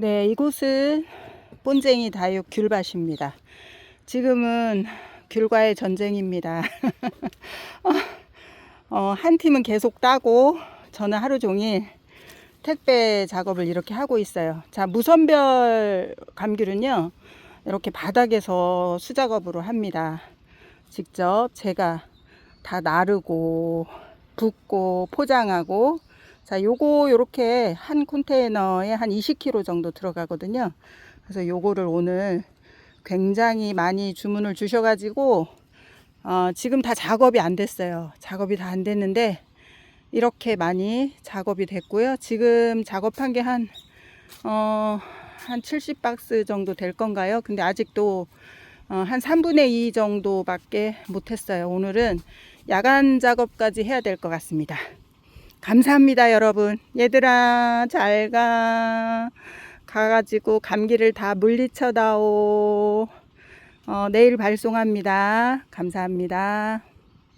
네, 이곳은 본쟁이 다육 귤밭입니다. 지금은 귤과의 전쟁입니다. 어, 한 팀은 계속 따고 저는 하루 종일 택배 작업을 이렇게 하고 있어요. 자, 무선별 감귤은요, 이렇게 바닥에서 수작업으로 합니다. 직접 제가 다 나르고, 붓고, 포장하고, 자, 요거 요렇게 한 컨테이너에 한 20kg 정도 들어가거든요. 그래서 요거를 오늘 굉장히 많이 주문을 주셔가지고, 어, 지금 다 작업이 안 됐어요. 작업이 다 안 됐는데, 이렇게 많이 작업이 됐고요. 지금 작업한 게 한, 어, 한 70박스 정도 될 건가요? 근데 아직도 어, 한 3분의 2 정도밖에 못했어요. 오늘은 야간 작업까지 해야 될 것 같습니다. 감사합니다, 여러분. 얘들아, 잘 가. 가가지고 감기를 다 물리쳐다오. 어, 내일 발송합니다. 감사합니다.